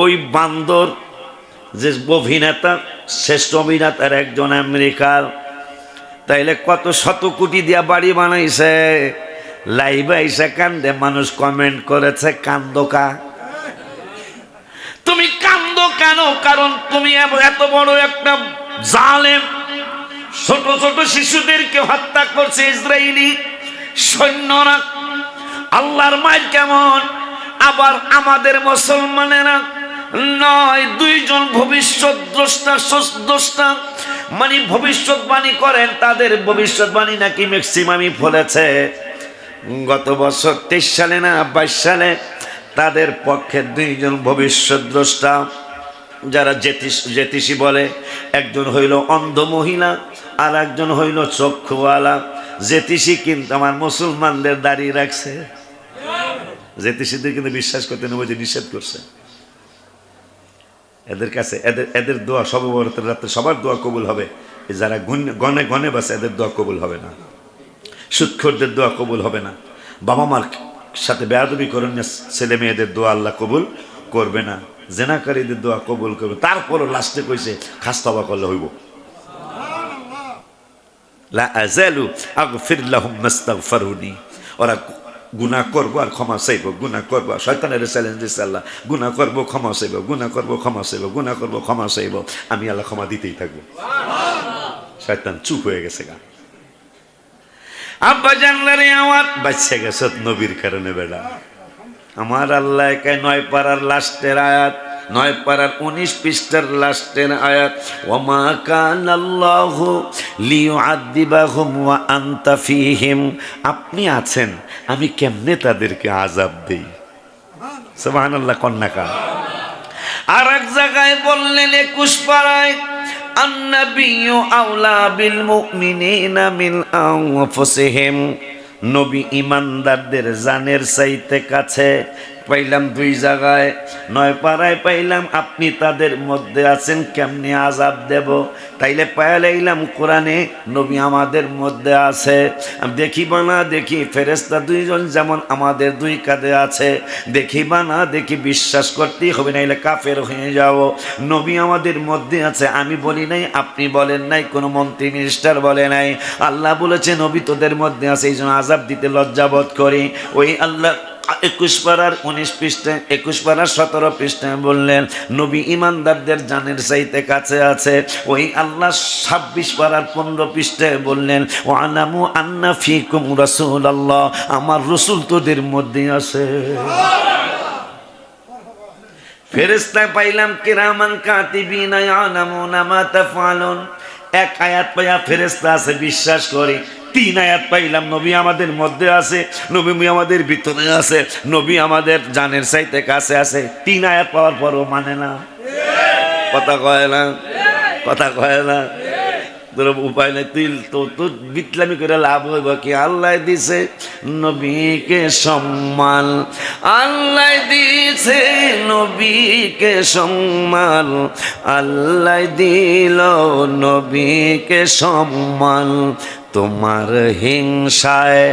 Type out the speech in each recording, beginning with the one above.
ওই বান্দর যে অভিনেতা, শ্রেষ্ঠ অভিনেতার একজন আমেরিকার, তাইলে কত শত কোটি দিয়া বাড়ি বানাইছে। লাইভে আইসা কান্দে, মানুষ কমেন্ট করেছে কান্দকা তুমি কান্দো কেন? কারণ তুমি এত বড় একটা জালেম। ছোট ছোট শিশুদেরকে হত্যা করছে ইসরায়েলি সৈন্যরা। আল্লাহর মায়ের কেমন? আবার আমাদের মুসলমানেরা নয়, দুইজন ভবিষ্যৎ দ্রষ্টা দ্রষ্টা মানে ভবিষ্যৎবাণী করেন, তাদের ভবিষ্যৎবাণী নাকি ম্যাক্সিমামই ফলেছে। গত বছর তেইশ সালে না, বাইশ সালে তাদের পক্ষে দুইজন ভবিষ্যৎ দ্রষ্টা যারা জ্যোতিষ, জ্যোতিষী বলে, একজন হইল অন্ধ মহিলা আর একজন হইল চক্ষুওয়ালা। জ্যোতিষী কিন্তু আমার মুসলমানদের দাঁড়িয়ে রাখছে। জ্যোতিষীদের কিন্তু বিশ্বাস করতে নেব যে নিষেধ করছে। এদের কাছে, এদের এদের দোয়া সর্ববরতের রাত্রে সবার দোয়া কবুল হবে। যারা গনে গনে বাসে এদের দোয়া কবুল হবে না। সুৎখরদের দোয়া কবুল হবে না। বাবা মার সাথে বেয়াদবি করেন ছেলে মেয়েদের দোয়া আল্লাহ কবুল করবে না। জেনাকারীদের দোয়া কবুল করবে তারপরও লাস্টে কইছে খাস্তবা করলে হইব। লা আজালু আগফির লাহুম মাস্তাগফিরুনি। ওরা গুনাহ করব আর ক্ষমা চাইব গুনা করব শয়তানের চ্যালেঞ্জ দিচ্ছে আল্লাহ গুনা করব, ক্ষমা চাইব গুনা করব, ক্ষমা চাইব গুনা করব, ক্ষমা চাইব, আমি আল্লাহ ক্ষমা দিতেই থাকব। শয়তান চুপ হয়ে গেছে গা। আব্বা জানলারে আমার বাচ্চা গেছে নবীর কারণে বেড়া। আমার আল্লাহ একাই নয় পাড়ার লাস্টের আয়াত। নয় পাড়ার উনিশ পৃষ্ঠার লাস্টের আয়াত, ওমা কান আল্লাহ লিউ আদিবাহুম ওয়া আন্তা ফিহিম। আপনি আছেন, আমি কেমনে তাদেরকে আজাব দেই? সুবহানাল্লাহ কন্যাকা আর এক জায়গায় বললেন, একুশ পাড়ায় আন্নাবিয়ু আউলা বিল মুমিনিনা মিন নবী ইমানদারদের জানের চাইতে কাছে পাইলাম দুই জায়গায়। নয় পাড়ায় পাইলাম, আপনি তাদের মধ্যে আছেন, কেমনি আজাব দেব? তাইলে পাইলাম কোরআনে, নবী আমাদের মধ্যে আছে। দেখি বা না, দেখি ফেরেস্তা দুইজন যেমন আমাদের দুই কাঁধে আছে। দেখি বা না, দেখি বিশ্বাস করতেই হবে, নাইলে কাফের হয়ে যাও নবী আমাদের মধ্যে আছে, আমি বলি নাই, আপনি বলেন নাই, কোনো মন্ত্রী মিনিস্টার বলে নাই। আল্লাহ বলেছে, নবী তোদের মধ্যে আছে এই জন্য আজাব দিতে লজ্জাবোধ করি। ওই আল্লাহ একুশ পাড়ার উনিশ পৃষ্ঠায় একুশ পাড়ার সতেরো পৃষ্ঠায় বললেন, নবী ইমানদারদের জানের চাইতে কাছে আছে। ওই আল্লাহ ছাব্বিশ পাড়ার পনেরো পৃষ্ঠায় বললেন ও আনামু আন্না ফিকুম রসুল আল্লাহ আমার রসুল তোদের মধ্যে আছে। ফেরেস্তায় পাইলাম, কিরামান কাতিবিনা, ইয়ালামুনা মা তাফআলুন। এক আয়াত পাইয়া ফেরেস্তা আছে, বিশ্বাস করি। তিন আয়াত পাইলাম, নবী আমাদের মধ্যে আছে, নবী আমাদের ভিতরে আছে, নবী আমাদের জানের চাইতে কাছে আছে। তিন আয়াত পাওয়ার পরও মানে না। কথা কয় না? কথা কয় না? তোর উপায় নাই, তুই তো, তোর বিতলামি করে লাভ হইব কি? আল্লাহ দিছে নবীকে সম্মান। আল্লাহ দিছে নবীকে সম্মান। আল্লাহ দিল নবীকে সম্মান। তোমার হিংসায়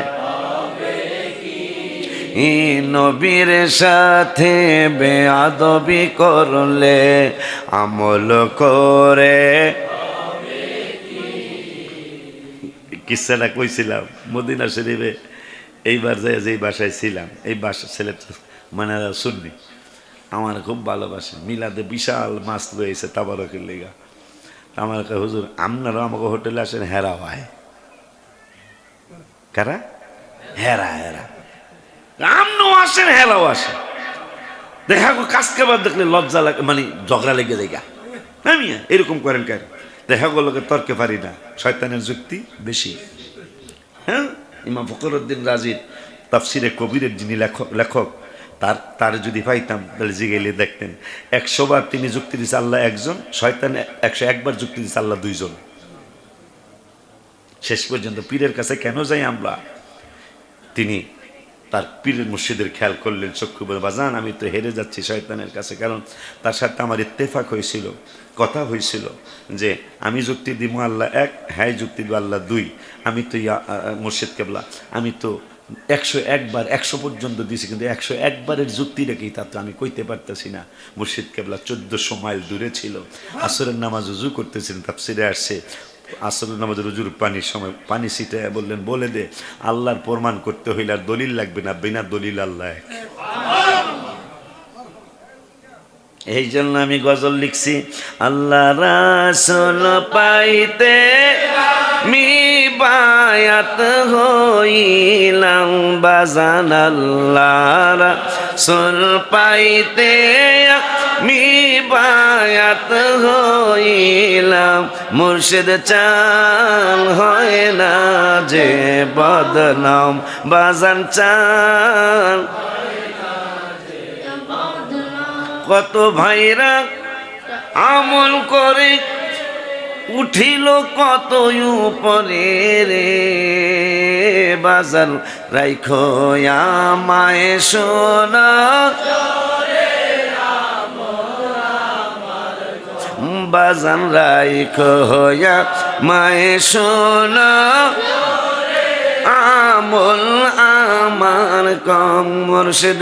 নবীর সাথে বেয়াদবি করলে আমল করে। কিসাটা কইছিলাম? মদিনা শরীফে এইবার যে যেই বাসায় ছিলাম, এই বাসা ছেলেটা মানে শুননি আমার খুব ভালোবাসে। মিলাদে বিশাল মাছ রয়েছে তাবারকের লেগা। আমার হুজুর আপনারাও আমাকে হোটেলে আসেন হেরা হয় কারা? হেরা হেরা। আমরাও আসেন হেরাও আসেন দেখা গো কাজকে বাদ দেখলে লজ্জা লাগে মানে ঝগড়া লেগে যায় গা। হ্যাঁ এরকম করেন কেন? দেখা গেল তর্কে পারি না। শয়তানের যুক্তি বেশি। হ্যাঁ? ইমাম ফকরুদ্দিন রাজির তাফসিরে কবিরের যিনি লেখক লেখক, তার তার যদি পাইতাম, তাহলে জিগাইলে দেখতেন। একশোবার তিনি যুক্তি দিচ্ছে আল্লাহ একজন, শয়তান একশো একবার যুক্তি দিচ্ছে আল্লাহ দুইজন। শেষ পর্যন্ত পীরের কাছে কেন যাই আমরা? তিনি তার পীরের মুর্শিদের খেয়াল করলেন চক্ষু বলে বাজান, আমি তো হেরে যাচ্ছি শয়তানের কাছে, কারণ তার সাথে আমার ইত্তেফাক হয়েছিল, কথা হয়েছিল যে আমি যুক্তি দিব আল্লাহ এক হ্যাঁ যুক্তি দিব আল্লাহ দুই, আমি তো ইয়া মুর্শিদ কেবলা, আমি তো একশো একবার, একশো পর্যন্ত দিয়েছি, কিন্তু একশো একবারের যুক্তি রেখেই তা তো আমি কইতে পারতেছি না। মুর্শিদ কেবলা চোদ্দশো মাইল দূরে ছিল, আসরের নামাজ উজু করতেছিলেন তাপসিরে আসছে আসরের নামাজ রুজুর পানির সময়, পানি ছিটায় বললেন, বলে দে, আল্লাহর প্রমাণ করতে হইলে আর দলিল লাগবে না, বিনা দলিল আল্লাহ এই জন্য আমি গজল লিখছি, আল্লাহ রাসুল পাইতে মি বায়াত হইলাম, বাজান আল্লাহ রাসুল পাইতে মি বায়াত হইলাম, মুর্শিদ চাল হয় না যে বদনাম, বাজান চাল কত ভাইরা আমল করে, উঠিল কত উপরে রে। বাজার রাইখো আমায় সোনা। বাজান রাইখো মায়ে শোন আমল আমার কম মুর্শিদ।